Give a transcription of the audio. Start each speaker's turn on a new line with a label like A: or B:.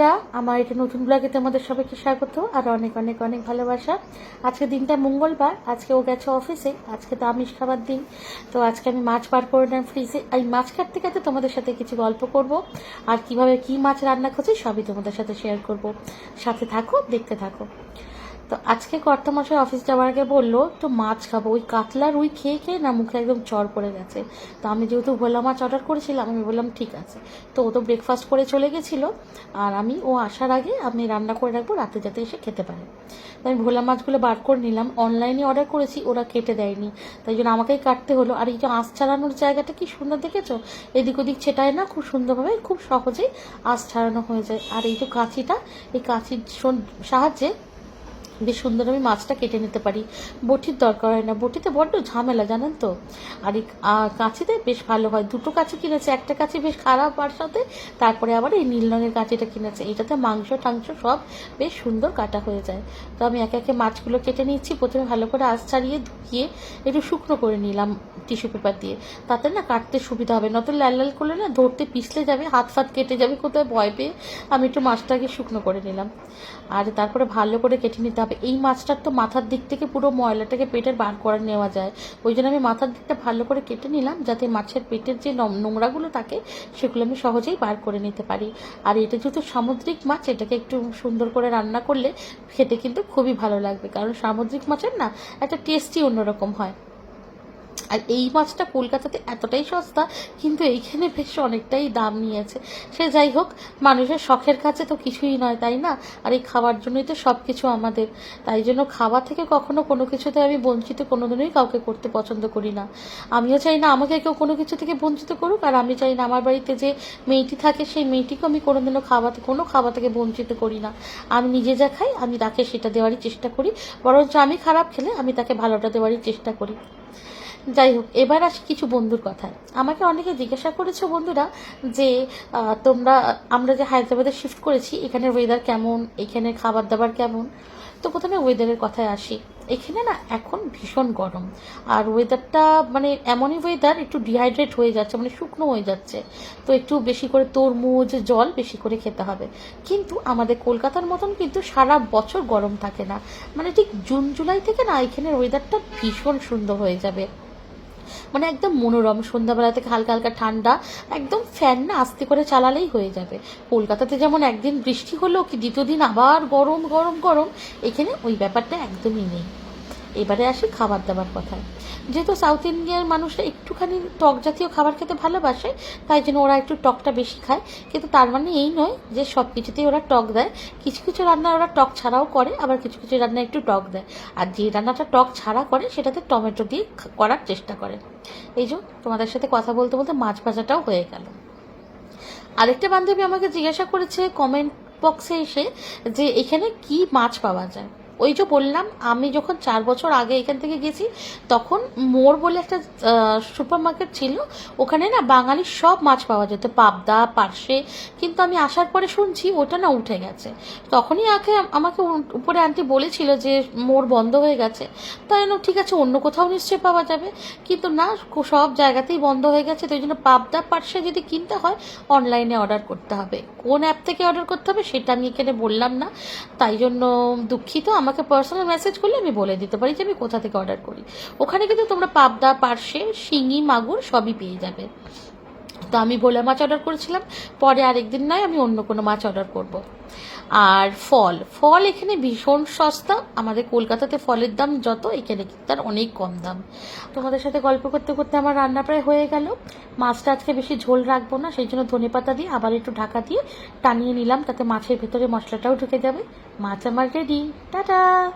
A: বন্ধুরা, আমার এটা নতুন ব্লগে তোমাদের সবাইকে স্বাগত আর অনেক অনেক অনেক ভালোবাসা। আজকে দিনটা মঙ্গলবার, আজকে ও গেছে অফিসে আজকে তো আমিষ খাবার দিন। তো আজকে আমি মাছ বার করে নিলাম ফ্রিজে এই মাছ কাটতে কাটতে তোমাদের সাথে কিছু গল্প করব আর কীভাবে কি মাছ রান্না করছি সবই তোমাদের সাথে শেয়ার করব। সাথে থাকো, দেখতে থাকো। তো আজকে কর্তামশাই অফিস যাওয়ার আগে বলল, একটু মাছ খাব। ওই কাতলা রুই খেয়ে খেয়ে না মুখে একদম চর পড়ে গেছে। তো আমি যেহেতু ভোলা মাছ অর্ডার করেছিলাম, আমি বললাম, ঠিক আছে। তো ও তো ব্রেকফাস্ট করে চলে গেছিল, আর আমি, ও আসার আগে আমি রান্না করে রাখব, রাতে যাতে এসে খেতে পারে। তো আমি ভোলা মাছগুলো বার করে নিলাম অনলাইনে অর্ডার করেছি, ওরা কেটে দেয়নি। তাই জন্য আমাকেই কাটতে হলো। আর এই যে আঁশ ছাড়ানোর জায়গাটা কি সুন্দর দেখেছ? এদিক ওদিক ছেটায় না, খুব সুন্দরভাবে, খুব সহজেই আঁশ ছাড়ানো হয়ে যায়। আর এই যে কাঁচিটা, এই কাঁচির সাহায্যে বেশ সুন্দর আমি মাছটা কেটে নিতে পারি। বটির দরকার হয় না। বটিতে বড্ড ঝামেলা, জানেন তো? আর এই কাঁচিতে বেশ ভালো হয়। দুটো কাঁচি কিনেছে, একটা কাঁচি বেশ খারাপ আর সাথে তারপরে আবার এই নীল রঙের কাঁচিটা কিনেছে। এটাতে মাংস, টাংস সব বেশ সুন্দর কাটা হয়ে যায়। তো আমি একে একে মাছগুলো কেটে নিচ্ছি। প্রথমে ভালো করে আঁচ ছাড়িয়ে ধুইয়ে একটু শুকনো করে নিলাম টিস্যু পেপার দিয়ে। তাতে না কাটতে সুবিধা হবে। নয়তো লাল লাল করলে না ধরতে পিছলে যাবে, হাত ফাত কেটে যাবে, কোথায় ভয় পেয়ে আমি একটু মাছটাকে শুকনো করে নিলাম। আর তারপরে ভালো করে কেটে নিতে হবে এই মাছটার তো মাথার দিক থেকে পুরো ময়লাটাকে পেটের বার করে নেওয়া যায়। ওই জন্য আমি মাথার দিকটা ভালো করে কেটে নিলাম যাতে মাছের পেটের যে নোংরাগুলো থাকে, সেগুলো আমি সহজেই বার করে নিতে পারি। আর এটা যেহেতু সামুদ্রিক মাছ, এটাকে একটু সুন্দর করে রান্না করলে খেতে কিন্তু খুবই ভালো লাগবে। কারণ সামুদ্রিক মাছের না, একটা টেস্টই অন্যরকম হয়। আর এই মাছটা কলকাতাতে এতটাই সস্তা, কিন্তু এইখানে বেশ অনেকটাই দাম নিয়েছে। সে যাই হোক, মানুষের শখের কাছে তো কিছুই নয়, তাই না? আর এই খাওয়ার জন্যই তো সব কিছু আমাদের। তাই জন্য খাওয়া থেকে কখনো কোনো কিছুতে আমি বঞ্চিত কোনোদিনই কাউকে করতে পছন্দ করি না। আমিও চাই না আমাকে কেউ কোনো কিছু থেকে বঞ্চিত করুক, আর আমি চাই না আমার বাড়িতে যে মেয়েটি থাকে, সেই মেয়েটিকে আমি কোনোদিনও খাওয়াতে, কোনো খাওয়া থেকে বঞ্চিত করি না। আমি নিজে যা খাই, আমি তাকে সেটা দেওয়ারই চেষ্টা করি, বরঞ্চ আমি খারাপ খেলে আমি তাকে ভালোটা দেওয়ারই চেষ্টা করি। যাই হোক এবার আসি কিছু বন্ধুর কথায়। আমাকে অনেকে জিজ্ঞাসা করেছ বন্ধুরা যে তোমরা, আমরা যে হায়দ্রাবাদে শিফট করেছি এখানের ওয়েদার কেমন? এখানে খাবার দাবার কেমন? তো প্রথমে ওয়েদারের কথায় আসি। এখানে না এখন ভীষণ গরম। আর ওয়েদারটা মানে এমনই ওয়েদার একটু ডিহাইড্রেট হয়ে যাচ্ছে মানে শুকনো হয়ে যাচ্ছে। তো একটু বেশি করে তরমুজ, জল বেশি করে খেতে হবে। কিন্তু আমাদের কলকাতার মতন কিন্তু সারা বছর গরম থাকে না। মানে ঠিক জুন, জুলাই থেকে না এখানের ওয়েদারটা ভীষণ সুন্দর হয়ে যাবে। মানে একদম মনোরম, সন্ধ্যাবেলা থেকে হালকা হালকা ঠান্ডা, একদম ফ্যান না, আস্তে করে চালালেই হয়ে যাবে। কলকাতাতে যেমন একদিন বৃষ্টি হলো, কি দ্বিতীয় দিন আবার গরম গরম গরম, এখানে ওই ব্যাপারটা একদমই নেই। এবারে আসি খাবার দাবার কথায়। যেহেতু সাউথ ইন্ডিয়ার মানুষরা একটুখানি টক জাতীয় খাবার খেতে ভালোবাসে, তাই জন্য ওরা একটু টকটা বেশি খায়। কিন্তু তার মানে এই নয় যে সব কিছুতেই ওরা টক দেয়। কিছু কিছু রান্না ওরা টক ছাড়াও করে, আবার কিছু কিছু রান্না একটু টক দেয়। আর যে রান্নাটা টক ছাড়া করে, সেটাতে টমেটো দিয়ে করার চেষ্টা করে। এই যে তোমাদের সাথে কথা বলতে বলতে মাছ ভাজাটাও হয়ে গেল। আরেকটা বান্ধবী আমাকে জিজ্ঞাসা করেছে কমেন্ট বক্সে এসে যে এখানে কি মাছ পাওয়া যায়। ওই যে বললাম, আমি যখন চার বছর আগে এখান থেকে গেছি, তখন মোর বলে একটা সুপার মার্কেট ছিল। ওখানে না বাঙালির সব মাছ পাওয়া যেত, পাবদা, পার্শে। কিন্তু আমি আসার পরে শুনছি ওটা না উঠে গেছে। তখনই আগে আমাকে উপরে আন্টি বলেছিল যে মোর বন্ধ হয়ে গেছে। তাই ঠিক আছে, অন্য কোথাও নিশ্চয়ই পাওয়া যাবে। কিন্তু না, সব জায়গাতেই বন্ধ হয়ে গেছে। তো ওই জন্য পাবদা, পার্শে যদি কিনতে হয় অনলাইনে অর্ডার করতে হবে। কোন অ্যাপ থেকে অর্ডার করতে হবে, সেটা আমি এখানে বললাম না। তাই জন্য দুঃখিত। আমাকে পার্সোনাল মেসেজ করলে আমি বলে দিতে পারি যে আমি কোথা থেকে অর্ডার করি ওখানে কিন্তু তোমরা পাবদা, পার্শে, শিঙি, মাগুর সবই পেয়ে যাবে তো আমি ভোলা মাছ অর্ডার করেছিলাম, পরে আরেকদিন নয় আমি অন্য কোনো মাছ অর্ডার করব। আর ফল। ফল এখানে ভীষণ সস্তা। আমাদের কলকাতাতে ফলের দাম যত, এখানে তার অনেক কম দাম। তোমাদের সাথে গল্প করতে করতে আমার রান্না প্রায় হয়ে গেল। মাছটা আজকে বেশি ঝোল রাখব না, সেই জন্য ধনে পাতা দিয়ে আবার একটু ঢাকা দিয়ে টানিয়ে নিলাম, তাতে মাছের ভেতরে মশলাটাও ঢুকে যাবে। মাছ আমার রেডি টাটা!